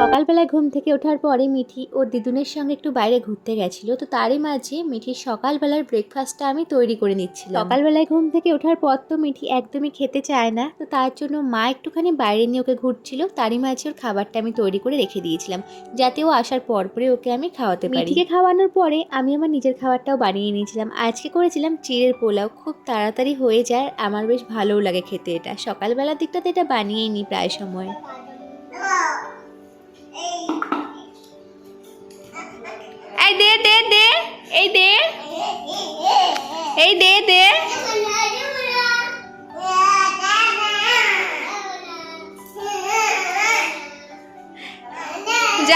সকালবেলায় ঘুম থেকে ওঠার পরে মিঠি ও দিদুনের সঙ্গে একটু বাইরে ঘুরতে গেছিল, তো তারই মাঝে মিঠির সকালবেলার ব্রেকফাস্টটা আমি তৈরি করে নিচ্ছিলাম। সকালবেলায় ঘুম থেকে ওঠার পর তো মিঠি একদমই খেতে চায় না, তো তার জন্য মা একটুখানি বাইরে নিয়ে ওকে ঘুরছিল, তারই মাঝে ওর খাবারটা আমি তৈরি করে রেখে দিয়েছিলাম, যাতে ও আসার পর পরে ওকে আমি খাওয়াতে পারি। মিঠিকে খাওয়ানোর পরে আমি আমার নিজের খাবারটাও বানিয়ে নিয়েছিলাম, আজকে করেছিলাম চিড়ের পোলাও, খুব তাড়াতাড়ি হয়ে যায়, আমার বেশ ভালোও লাগে খেতে এটা, সকালবেলার দিকটাতে এটা বানিয়েই নিই প্রায় সময়। এই দে দে।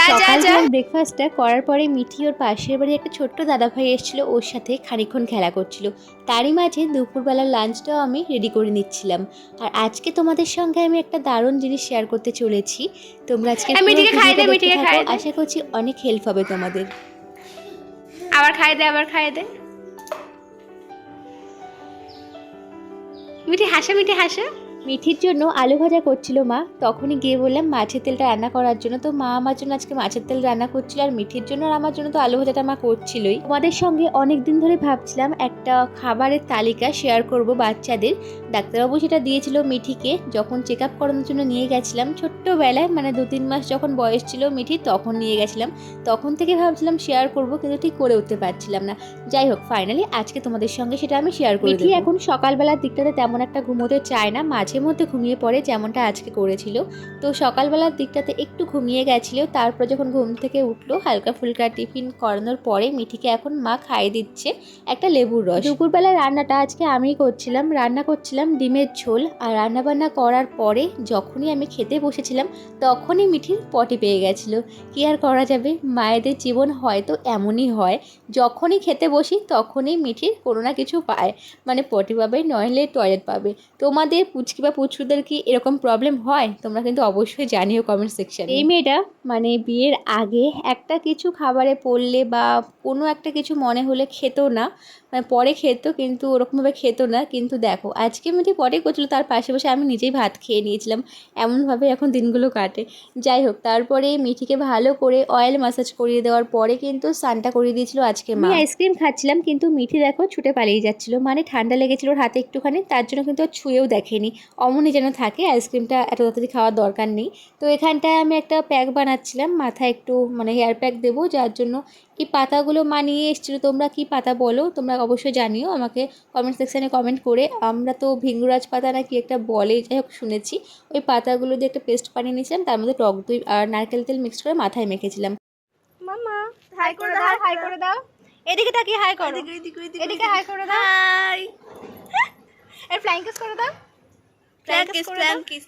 সকালবেলার ব্রেকফাস্টটা করার পরে মিঠি ওর পাশের বাড়ি একটা ছোট্ট দাদাভাই এসেছিল ওর সাথে খানিক্ষণ খেলা করছিল। তারই মাঝে দুপুরবেলার লাঞ্চটাও আমি রেডি করে নিচ্ছিলাম। আর আজকে তোমাদের সঙ্গে আমি একটা দারুণ জিনিস শেয়ার করতে চলেছি। তোমরা আজকে আশা করছি অনেক হেল্প হবে তোমাদের। আবার খাইয়ে দে আবার খাইয়ে দে। মিঠি হাসা মিঠি হাসা। মিঠির জন্য আলু ভাজা করছিল মা। তখনই গিয়ে বললাম মাছের তেলটা রান্না করার জন্য তো মা আমার জন্য আজকে মাছের তেল রান্না করছিল আর মিঠির জন্য আর আমার জন্য তো আলু ভাজাটা মা করছিলই। তোমাদের সঙ্গে অনেক দিন ধরে ভাবছিলাম একটা খাবারের তালিকা শেয়ার করব বাচ্চাদের। ডাক্তারবাবু সেটা দিয়েছিল মিঠিকে। যখন চেক আপ করানোর জন্য নিয়ে গেছিলাম ছোট্টবেলায় মানে দু তিন মাস যখন বয়স ছিল মিঠি তখন নিয়ে গেছিলাম। তখন থেকে ভাবছিলাম শেয়ার করব কিন্তু ঠিক করে উঠতে পারছিলাম না। যাই হোক ফাইনালি আজকে তোমাদের সঙ্গে সেটা আমি শেয়ার করি এখন সকালবেলার দিকটাতে তেমন একটা ঘুমোতে চায় না। মাঝে মধ্যে ঘুমিয়ে পড়ে যেমনটা আজকে করেছিল। তো সকালবেলার দিকটাতে একটু ঘুমিয়ে গেছিল, তারপর যখন ঘুম থেকে উঠল, হালকা ফুলকা টিফিন করানোর পরে মিঠিকে এখন মা খাইয়ে দিচ্ছে একটা লেবুর রস। দুপুরবেলা রান্নাটা আজকে আমিই করছিলাম, রান্না করছিলাম ডিমের ঝোল আর রান্না বান্না করার পরে যখনই আমি খেতে বসেছিলাম তখনই মিঠির পটি পেয়ে গেছিল। কি আর করা যাবে? মায়েদের জীবন হয়তো এমনই হয়, যখনই খেতে বসি তখনই মিঠির কোনো না কিছু পায়। মানে পটি পাবে, নইলে টয়লেট পাবে। তোমাদের পুচকি বা পুচকুদের কি এরকম প্রবলেম হয়? তোমরা কিন্তু অবশ্যই জানিও কমেন্ট সেকশনে এই মেয়েটা মানে বিয়ের আগে একটা কিছু খাবারে পড়লে বা কোনো একটা কিছু মনে হলে খেত না। মানে পরে খেত কিন্তু ওরকমভাবে খেত না। কিন্তু দেখো আজকে মেয়েটি পরে করছিল তার পাশে বসে আমি নিজেই ভাত খেয়ে নিয়েছিলাম। এমনভাবে এখন দিনগুলো কাটে। যাই হোক তারপরে মিঠিকে ভালো করে অয়েল ম্যাসাজ করিয়ে দেওয়ার পরে কিন্তু স্নানটা করিয়ে দিয়েছিল আজকে মা। আইসক্রিম খাচ্ছিলাম কিন্তু মিঠি দেখো ছুটে পালিয়ে যাচ্ছিল। মানে ঠান্ডা লেগেছিল ওর হাতে একটুখানি তার জন্য কিন্তু ছুঁয়েও দেখেনি। অমনই যেন থাকে আইসক্রিমটা এত তাড়াতাড়ি খাওয়ার দরকার নেই। তো এখানটায় আমি একটা প্যাক বানাচ্ছিলাম মাথায় একটু মানে হেয়ার প্যাক দেবো যার জন্য এই পাতাগুলো মানিয়ে এসেছিল তোমরা কি পাতা বলো তোমরা অবশ্যই জানিও আমাকে কমেন্ট সেকশানে কমেন্ট করে। আমরা তো ভিঙ্গুরাজ পাতা না কি একটা বলে যাই হোক শুনেছি। ওই পাতাগুলো দিয়ে একটা পেস্ট বানিয়ে নিয়েছিলাম তার মধ্যে টক দই আর নারকেল তেল মিক্স করে মাথায় মেখেছিলাম। মামা হাই করে দাও হাই করে দাও। এদিকে তাকিয়ে হাই করো। এদিকে হাই করে দাও। হাই এর ফ্লাইং কিস করে দাও ফ্লাইং কিস ফ্লাইং কিস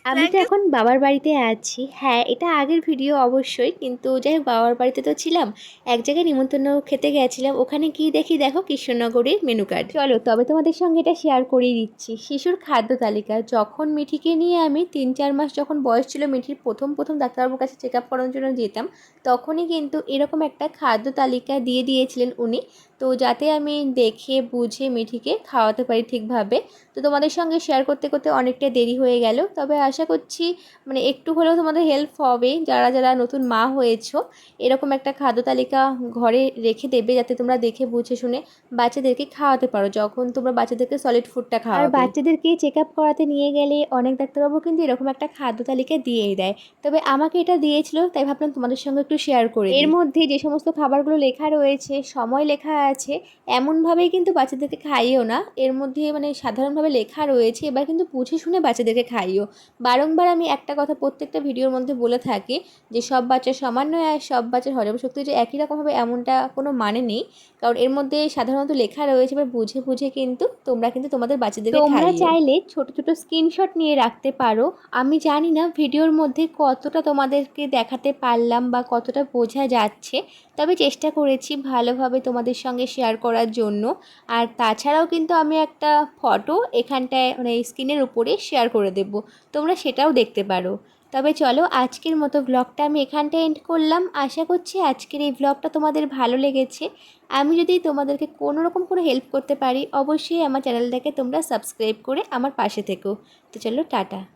আমি তো এখন বাবার বাড়িতে আছি। হ্যাঁ এটা আগের ভিডিও অবশ্যই কিন্তু যাই হোক বাবার বাড়িতে তো ছিলাম। এক জায়গায় নিমন্ত্রণ খেতে গেছিলাম ওখানে গিয়ে দেখি দেখো কৃষ্ণনগরের মেনু কার্ড চলো তবে তোমাদের সঙ্গে এটা শেয়ার করিয়ে দিচ্ছি। শিশুর খাদ্য তালিকা যখন মিঠিকে নিয়ে আমি তিন চার মাস যখন বয়স ছিল মিঠির প্রথম প্রথম ডাক্তারবাবুর কাছে চেক আপ করানোর জন্য যেতাম তখনই কিন্তু এরকম একটা খাদ্য তালিকা দিয়ে দিয়েছিলেন উনি। তো যাতে আমি দেখে বুঝে মিঠিকে খাওয়াতে পারি ঠিকভাবে। তো তোমাদের সঙ্গে শেয়ার করতে করতে অনেকটা দেরি হয়ে গেল। তবে আশা করছি মানে একটু হলেও তোমাদের হেল্প হবে। যারা যারা নতুন মা হয়েছো এরকম একটা খাদ্য তালিকা ঘরে রেখে দেবে যাতে তোমরা দেখে বুঝে শুনে বাচ্চাদেরকে খাওয়াতে পারো। যখন তোমরা বাচ্চাদেরকে সলিড ফুডটা খাও আর বাচ্চাদেরকে চেক আপ করাতে নিয়ে গেলে অনেক ডাক্তারবাবু কিন্তু এরকম একটা খাদ্য তালিকা দিয়েই দেয়। তবে আমাকে এটা দিয়েছিল তাই ভাবলাম তোমাদের সঙ্গে একটু শেয়ার করে এর মধ্যে যে সমস্ত খাবারগুলো লেখা রয়েছে সময় লেখা আছে এমনভাবেই কিন্তু বাচ্চাদেরকে খাইও না। এর মধ্যে মানে সাধারণভাবে লেখা রয়েছে এবার কিন্তু বুঝে শুনে বাচ্চাদেরকে খাইও বারংবার আমি একটা কথা প্রত্যেকটা ভিডিওর মধ্যে বলে থাকি যে সব বাচ্চা সমান নয় আর সব বাচ্চার হজম শক্তি যে একই রকম হবে এমনটা কোনো মানে নেই। কারণ এর মধ্যে সাধারণত লেখা রয়েছে এবার বুঝে বুঝে কিন্তু তোমরা কিন্তু তোমাদের বাচ্চাদেরকে তোমরা চাইলে ছোট ছোট স্ক্রিনশট নিয়ে রাখতে পারো। আমি জানি না ভিডিওর মধ্যে কতটা তোমাদেরকে দেখাতে পারলাম বা কতটা বোঝা যাচ্ছে তবে চেষ্টা করেছি ভালোভাবে তোমাদের সঙ্গে শেয়ার করার জন্য। আর তাছাড়াও কিন্তু আমি একটা ফটো এখানটায় মানে স্ক্রিনের উপরে শেয়ার করে দেব। তোমরা সেটাও দেখতে পারো। তবে চলো আজকের মতো ব্লগটা আমি এখানটায় এন্ড করলাম। আশা করছি আজকের এই ব্লগটা তোমাদের ভালো লেগেছে। আমি যদি তোমাদেরকে কোনো রকম কোনো হেল্প করতে পারি, অবশ্যই আমার চ্যানেলটাকে তোমরা সাবস্ক্রাইব করে আমার পাশে থেকো। তো চলো টাটা।